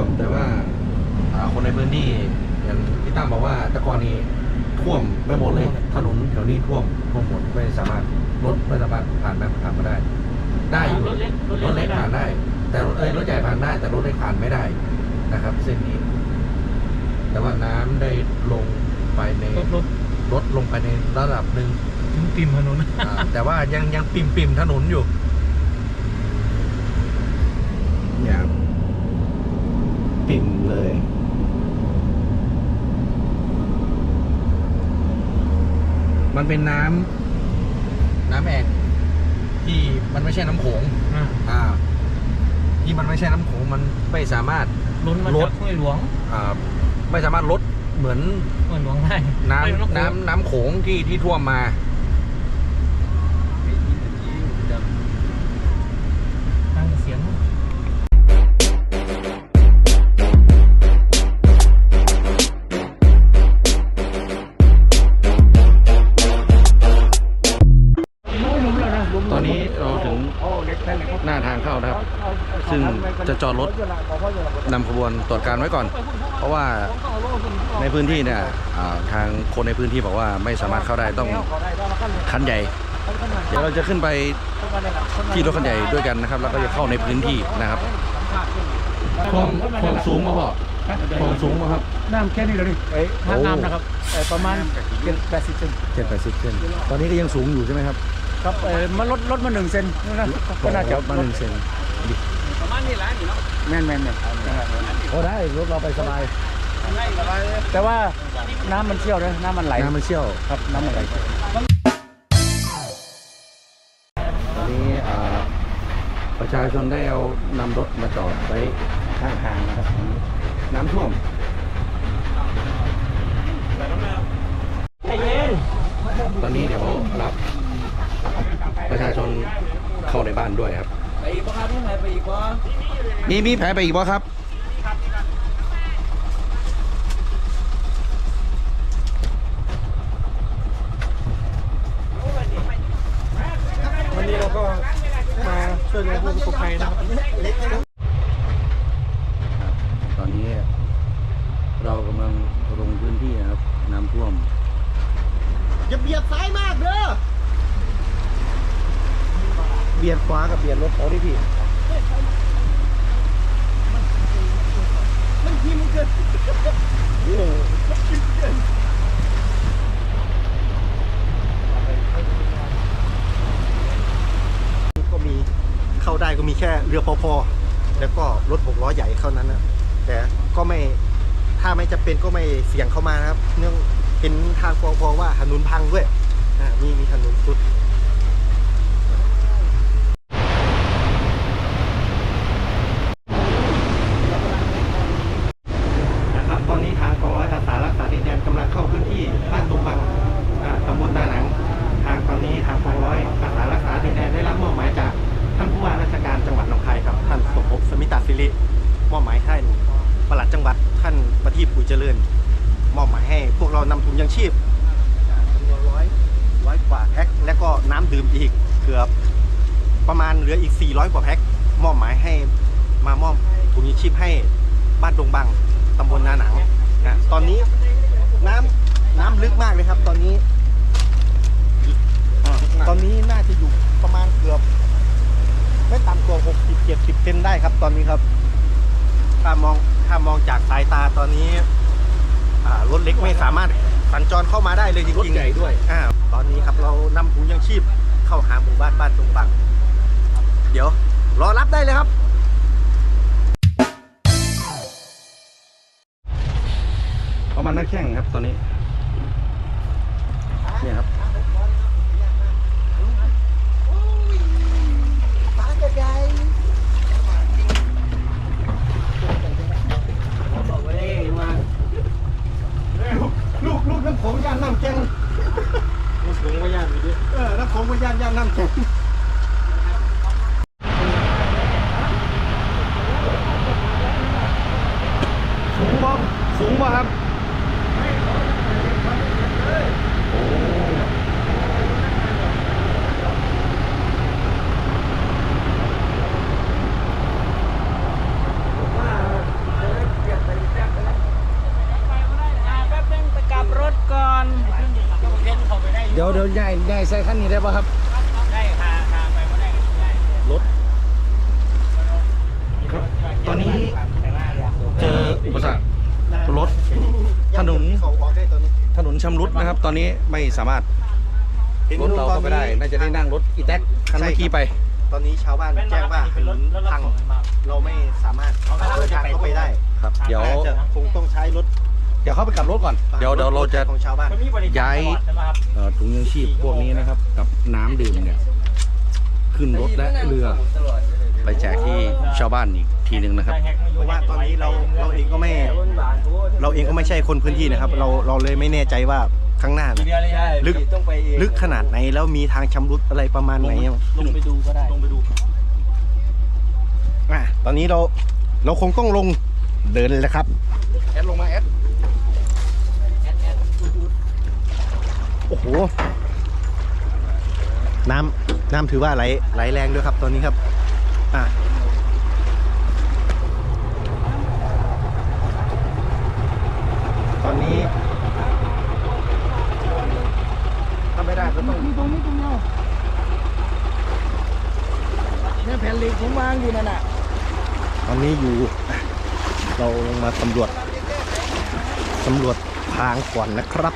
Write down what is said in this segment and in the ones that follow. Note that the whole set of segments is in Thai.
วม แต่ว่าอ่าคนในพื้นที่อย่างพี่ตั้มบอกว่าแตะกอนนี้ท่วมไปหมดเลยถนนแถวนี้ท่วมท่วมหมดไม่สามารถรถไม่สามารถผ่านมาผ่านมาได้ ได้อยู่รถเล็กรถเล็กผ่านได้ แต่รถเอ้ยรถใหญ่ผ่านได้ แต่รถเล็กผ่านไม่ได้นะครับ เส้นนี้ แต่ว่าน้ำได้ลงไปในรถรถลดลงไปในระดับหนึ่ง ถึงติมถนนอ่าแต่ว่ายังยังปิ่มปิ่มถนนอยู่เนี่ยครับ ปิ่มเลย มันเป็นน้ำน้ำแอกที่มันไม่ใช่น้ำโขงอ่าอ่า ที่มันไม่ใช่น้ำโขงมันไม่สามารถ ล้นมาลจาดกห้วยหลวงอ่าไม่สามารถลดเหมือนห้วยหลวงได้น้ไม่ำน้ำน้ำโขงที่ที่ท่วมมา จะจอดรถนำขบวนตรวจการไว้ก่อน เพราะว่าในพื้นที่เนี่ยอ่าทางคนในพื้นที่บอกว่าไม่สามารถเข้าได้ต้องคันใหญ่ เดี๋ยวเราจะขึ้นไปที่รถคันใหญ่ด้วยกันนะครับ แล้วก็จะเข้าในพื้นที่นะครับความความสูงมาพอความสูงมาครับน้ำแค่นี้เลยดิไอ้โอ้น้ำนะครับเอ่อประมาณเจ็ดแปดสิบเซนเจ็ดแปดสิบเซนตอนนี้ก็ยังสูงอยู่ใช่ไหมครับครับเออมันลดลดมาหนึ่งเซนนะก็น่าจะลดมาหนึ่งเซน แม่นแม่นแม่นโอ้ได้รถเราไปสบายแต่ว่าน้ำมันเชี่ยวนะน้ำมันไหลน้ำมันเชี่ยวครับน้ำมันไหลตอนนี้อ่าประชาชนได้เอานำรถมาจอดไว้ข้างทางนะครับ น้ำท่วมตอนนี้เดี๋ยวรับประชาชนเข้าในบ้านด้วยครับ ไปอีกปะครับนี่ไหนไปอีกปะมีมีแผลไปอีกบ่ครับวันนี้เราก็มาช่วยเหลือผู้ประสบภัยนะครับ ตอนนี้เรากำลังลงพื้นที่นะครับน้ำท่วมอย่าเบียดซ้ายมากเด้อ เบียดขวากับเบียดรถเขาดิพี่มันพิมเกินก็มีเข้าได้ก็มีแค่เรือพอพอแล้วก็รถหกล้อใหญ่เท่านั้นนะแต่ก็ไม่ถ้าไม่จะเป็นก็ไม่เสี่ยงเข้ามานะครับ เนื่องเห็นทางพอพอว่าถนนพังด้วยอ่มีมีถนนสุด นะครับตอนนี้ทางกองร้อยอาสารักษาดินแดนกำลังเข้าพื้นที่บ้านตุงบังอ่าตำบลตาหนัง ทางตอนนี้ทางกองร้อยอาสารักษาดินแดนได้รับมอบหมายจากท่านผู้ว่าราชการจังหวัดหนองคายครับท่านสมภพสมิตาสิริมอบหมายให้ปลัดจังหวัดท่านประทีปปุ๋ยเจริญ มอบหมายให้พวกเรานำถุงยังชีพจำนวนร้อยร้อยกว่าแพ็คและก็น้ำดื่ มอีกเกือบประมาณเหลืออีก 400 กว่าแพ็คมอบหมายให้มามอบถุงยังชีพให้บ้านดงบังตำบลนาหนังนะตอนนี้น้ำน้ำลึกมากเลยครับ ตอนนี้อ่าตอนนี้น่าจะอยู่ประมาณเกือบ ไม่ต่ำกว่า60 70เซนได้ครับ ตอนนี้ครับ ถ้ามองถ้ามองจากสายตาตอนนี้อ่ารถเล็กไม่สามารถสัญจรเข้ามาได้เลยจริงๆรถใหญ่ด้วยอ่าตอนนี้ครับเรานำถุงยังชีพ เข้าหาหมู่บ้านบ้านตรงบัง เดี๋ยวรอรับได้เลยครับ ประมาณนักแข่งครับตอนนี้ เนี่ยครับ ลูกลูกน้ำโขงย่านน้ำแกงน้ำโขงว่าย่านอยู่ดิเออน้ำโขงว่า ย่านย่านน้ำแกง สูงบ่สูงบ่ครับ ป ได้ใส่ขั้นนี้ได้ป่ะครับ ได้พาพาไปก็ได้ได้รถครับตอนนี้เจออุปสรรครถถนนเขาออกได้ตอนนี้ถนนชำรุดนะครับ ตอนนี้ไม่สามารถรถเราเข้าไปได้ น่าจะได้นั่งรถอีแท็กคันเมื่อกี้ไป ตอนนี้ชาวบ้านแจ้งว่าถนนพังเราไม่สามารถเดินทางเข้าไปได้ครับ เดี๋ยวน่าจะคงต้องใช้รถ เดี๋ยวเข้าไปกลับรถก่อนเดี๋ยวเดี๋ยวเราจะ ของชาวบ้านมันมีบริการย้ายตลอดใช่ไหมครับเอ่อถุงยังชีพพวกนี้นะครับ กับน้ำดื่มเนี่ย ขึ้นรถและเรือไปแจกที่ชาวบ้านอีกทีหนึ่งนะครับ เพราะว่าตอนนี้เราเราเองก็ไม่ เราเองก็ไม่ใช่คนพื้นที่นะครับ เราเราเลยไม่แน่ใจว่าข้างหน้าน่ะลึกลึกขนาดไหนแล้วมีทางชำรุดอะไรประมาณไหนอะลงไปดูก็ได้ลงไปดูอะตอนนี้เราเราคงต้องลงเดินเลยครับ แอดลงมาแอด โอ้โห น้ำน้ำถือว่าไหลไหลแรงด้วยครับตอนนี้ครับ อะตอนนี้ถ้าไม่ได้ก็ต้องมีตรงนี้ตรงเดียวเนี่ยแผ่นเหล็กผมวางอยู่นั่นน่ะ ตอนนี้อยู่อะเราลงมาสำรวจสำรวจทางก่อนนะครับ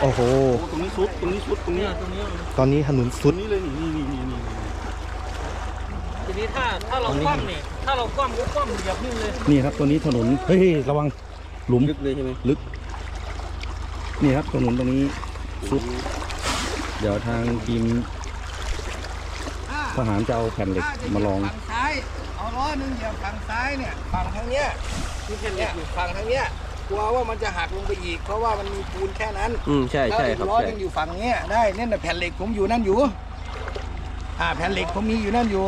โอ้โหตรงนี้สุดตรงนี้สุดตรงนี้ตรงนี้ตอนนี้ถนนสุดนี่เลยนี่นี่นี่นี่นี่ทีนี้ถ้าถ้าเราคว่ำเนี่ยถ้าเราคว่ำก็คว่ำเหยียบนี่เลยนี่ครับตัวนี้ถนน เฮ้ย ระวัง หลุม ลึกเลยใช่ไหมลึก นี่ครับถนนตรงนี้สุด เดี๋ยวทางทีมทหารจะเอาแผ่นเหล็กมาลอง ฝั่งซ้าย เอาล้อหนึ่งเหยียบฝั่งซ้ายเนี่ย ฝั่งทางเนี้ยเนี่ย ฝั่งทางเนี้ย กลัวว่ามันจะหักลงไปอีก เพราะว่ามันมีปูนแค่นั้นอืมใช่แล้วใช่อีกครับล้อใช่หนึงอยู่ฝั่งเนี้ยได้เนี่ยน่ะแผ่นเหล็กผมอยู่นั่นอยู่ อ่าแผ่นเหล็กผมมีอยู่นั่นอยู่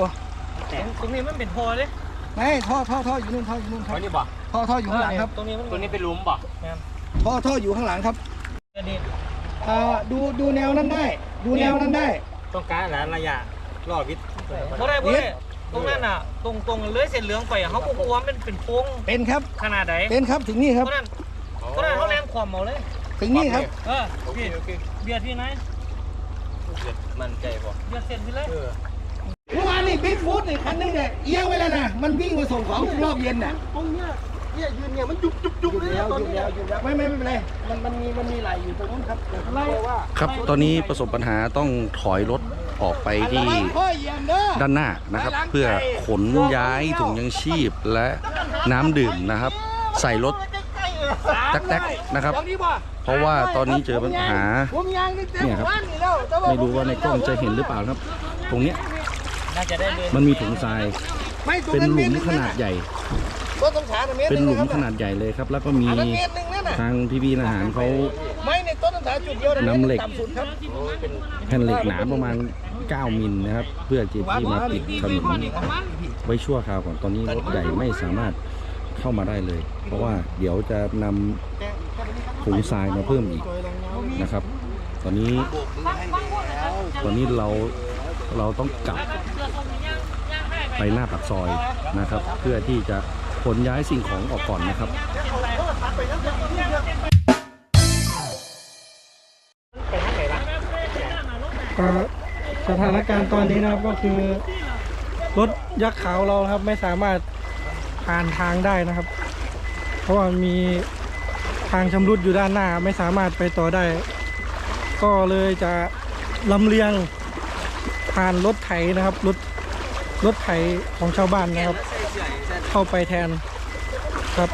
ตรงนี้มันเป็นท่อเลยไม่ท่อท่อท่ออยู่นู่นท่ออยู่นู่นครับนี่บ่ท่อท่ออยู่ข้างหลังครับตรงนี้มันตรงนี้เป็นหลุมบ่แม่นท่อท่ออยู่ข้างหลังครับอันนี้อ่าดูดูแนวนั้นได้ ดูแนวนั้นได้ ต้องการหลายระยะรอวิทย์บ่ได้บ่ได้ ตรงนั้นน่ะ ตรงตรงเลยเส้นเหลืองไปอะเขาก็กลัวมันเป็นโค้งเป็นครับ ขนาดไหนเป็นครับถึงนี่ครับ เพราะนั้นเพราะนั้นเขาแรงความเอาเลย ถึงนี่ครับ เออพี่เบียดพี่ไหนมันใจบ่เบียดเส้นพี่เลยเมื่อวานนี่บิ๊กฟูดนี่คันนึงเนี่ยเอียงไว้แล้วนะมันวิ่งมาส่งของรอบเย็นน่ะตรงเนี้ยเนี่ยยืนเนี่ยมันยุบยุบยุบหยุดเลยแล้วตอนหยุดนี้แล้วหยุดแล้วไม่ไม่ไม่เป็นไรมันมันมีมันมีไหลอยู่ตรงนู้นครับเดี๋ยวเขาบอกว่าครับตอนนี้ประสบปัญหาต้องถอยรถ ออกไปที่ด้านหน้านะครับ เพื่อขนย้ายถุงยังชีพและน้ำดื่มนะครับ ใส่รถแต๊กๆนะครับ เพราะว่าตอนนี้เจอปัญหาเนี่ยครับไม่รู้ว่าในกล้องจะเห็นหรือเปล่านะครับ ตรงเนี้ยมันมีถุงทรายเป็นหลุมขนาดใหญ่ เป็นหลุมขนาดใหญ่เลยครับ แล้วก็มีทางพี่พี่ๆทหารเขาน้ำเหล็กแผ่นเหล็กหนาประมาณ 9 มิลนะครับ เพื่อที่ที่มาปิดถนนไว้ชั่วคราวก่อนตอนนี้รถใหญ่ไม่สามารถเข้ามาได้เลย เพราะว่าเดี๋ยวจะนำถุงทรายมาเพิ่มอีกนะครับ ตอนนี้ตอนนี้เราเราต้องกลับไปหน้าปากซอยนะครับ เพื่อที่จะขนย้ายสิ่งของออกก่อนนะครับ สถานการณ์ตอนนี้นะครับก็คือรถยักษ์ขาวเรานะครับไม่สามารถผ่านทางได้นะครับ เพราะว่ามีทางชำรุดอยู่ด้านหน้าไม่สามารถไปต่อได้ ก็เลยจะลำเลียงผ่านรถไถนะครับรถรถไถของชาวบ้านนะครับ เข้าไปแทนครับ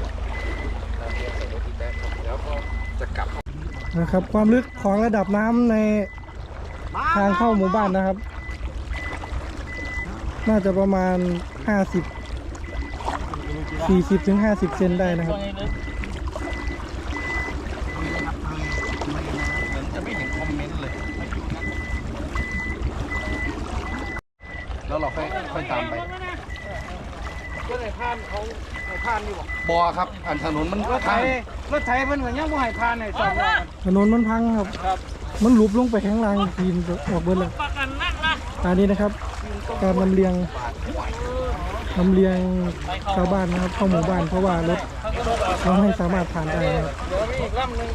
น นะครับ ความลึกของระดับน้ำในทางเข้าหมู่บ้านนะครับ น่าจะประมาณ 50 40ถึง50 เซนได้นะครับแล้วเราค่อยค่อยตามไปก็ในผ่านเขา ผ่านอยู่บ่บอครับ อันถนนมันรถไถรถไถเพิ่นก็ยังบ่ให้ผ่านให้สองรอบถนนมันพังครับ มันหลุบลงไปข้างล่างทีนออกเบิดเลยประกันนั่งนะอันนี้นะครับ การลำเลียงลำเลียงชาวบ้านนะครับเข้าหมู่บ้านเพราะว่ารถเราไม่สามารถผ่านได้นะครับเดี๋ยวมีอีกลำหนึง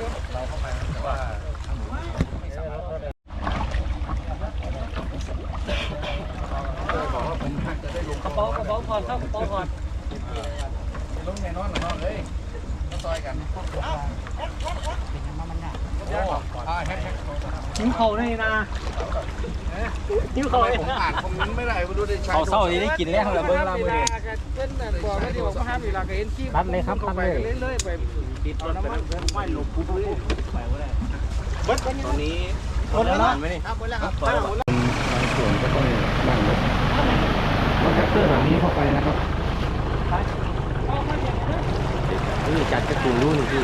กระเป๋ากระเป๋าถอดครับกระเป๋าถอ ดนิ้วเข่านี่นะนิ้วเข่านี่นะผมไม่ได้ไม่รู้ได้ใช้เขาเศร้านี่ได้กินแล้วเหรอเบิ้งลามือนี่เป็นบอกไม่ได้บอกว่าห้ามเวลาก็เห็นขี้ตัดเลยครับตัดเลยเรื่อยๆไปติดรถไปไม่หลบปุ๊บเลยตอนนี้หมดแล้วเนาะครับหมดแล้วครับบางส่วนก็ต้องนั่งรถรถแท็กเตอร์แบบนี้เข้าไปนะครับ นี่จัดกระตุ้นรู้นี่พี่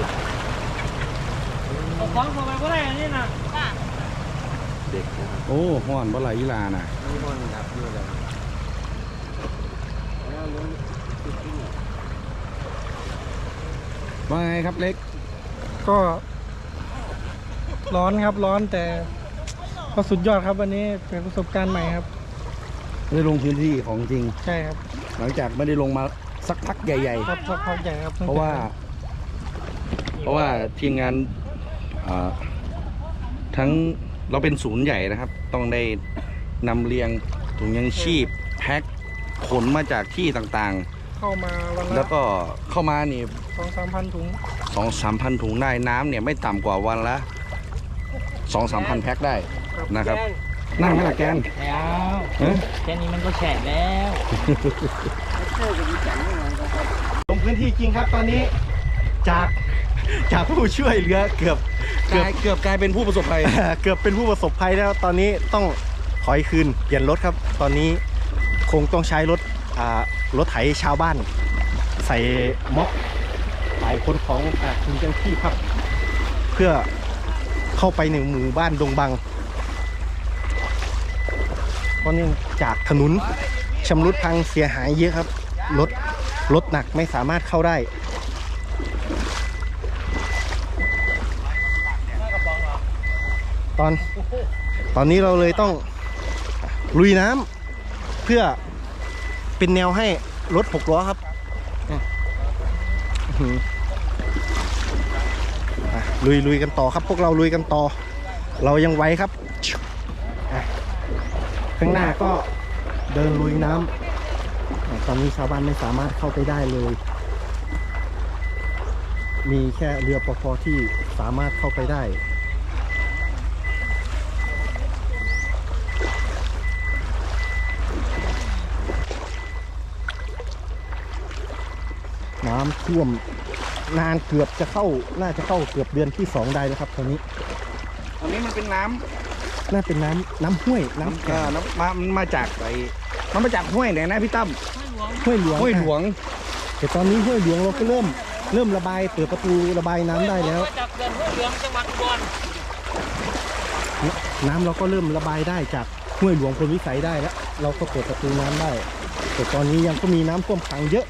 เอาของเข้าไปก็ได้อันนี้นะเด็กนะครับโอ้ห้อนบ่ไหลยีลาน่ะนี่มันครับนี่เลยว่าไงครับเล็ก ก็ร้อนครับร้อนแต่ก็สุดยอดครับวันนี้เป็นประสบการณ์ใหม่ครับ ได้ลงพื้นที่ของจริง ใช่ครับ หลังจากไม่ได้ลงมา สักพักใหญ่ ครับสักพักใหญ่ครับๆ เพราะว่า เพราะว่าทีมงานอ่าทั้งเราเป็นศูนย์ใหญ่นะครับ ต้องได้นำเรียงถุงยังชีพแพ็คขนมาจากที่ต่างเข้ามาวันๆละแล้วก็เข้ามานี่สองสามพันถุงสองสามพันถุงได้น้ำเนี่ยไม่ต่ำกว่าวันละสองสามพันแพ็คได้นะครับนั่งไหมล่ะแกนแล้วฮะแค่นี้มันก็แฉะแล้วล งพื้นที่จริงครับ ตอนนี้จากจากผู้ช่วยเหลือเกือบเกือบเกือบกลายเป็นผู้ประสบภัย เกือบเป็นผู้ประสบภัยแล้วตอนนี้ต้องถอยคืนเปลี่ยนรถครับ ตอนนี้คงต้องใช้รถอ่ารถไถชาวบ้าน ใส่ม็อกหลายคนของอ่าคุณจังที่ครับ เพื่อเข้าไปในหมู่บ้านดงบังเพราะเนื่องจากถนนชำรุดพังเสียหายเยอะครับ รถ รถหนักไม่สามารถเข้าได้ตอนตอนนี้เราเลยต้องลุยน้ำเพื่อเป็นแนวให้รถหกล้อครับลุยลุยกันต่อครับ พวกเราลุยกันต่อ เรายังไหวครับ ข้างหน้าก็เดินลุยน้ำ ตอนนี้ชาวบ้านไม่สามารถเข้าไปได้เลย มีแค่เรือปภที่สามารถเข้าไปได้ น้ำท่วมนานเกือบจะเข้า น่าจะเข้าเกือบเดือนที่สองได้แล้วครับตอนนี้ ตอนนี้มันเป็นน้ำน่าเป็นน้ำน้ำห้วยน้ำน้ำเอ่อน้ำมามันมาจากไอมันมาจากห้วยไหนนะพี่ตั้ม ห้วยหลวงห้วยหลวง แต่ตอนนี้ห้วยหลวงเราก็เริ่ม เริ่มระบายเปิดประตูระบายน้ำได้แล้ว จากเขื่อนห้วยเหลืองจังหวัดอุบลน้ำเราก็เริ่มระบายได้จากห้วยหลวงพลวิสัยได้แล้ว เราก็เปิดประตูน้ำได้ แต่ตอนนี้ยังก็มีน้ำท่วมขังเยอะ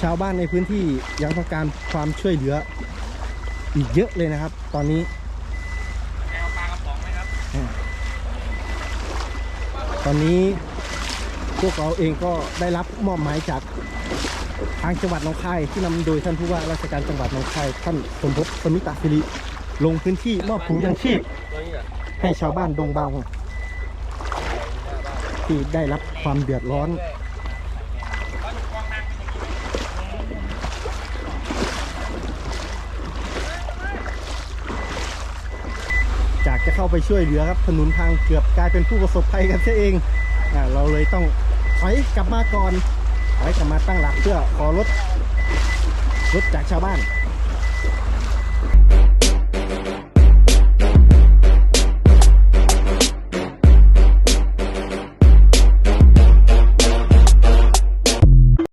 ชาวบ้านในพื้นที่ยังต้องการความช่วยเหลือ อีกเยอะเลยนะครับ ตอนนี้ตอนนี้ พวกเราเองก็ได้รับมอบหมายจากทางจังหวัดหนองคายที่นำโดยท่านผู้ว่าราชการจังหวัดหนองคายท่านสมภพสมิตาสิริลงพื้นที่มอบถุงยังชีพ ให้ชาวบ้านดงบางที่ได้รับความเดือดร้อนจากจะเข้าไปช่วยเหลือครับถนนทางเกือบกลายเป็นผู้ประสบภัยกันเสเองอเราเลยต้อง ถอยกลับมาก่อนถอยกลับมาตั้งหลักเพื่อขอรถรถจากชาวบ้าน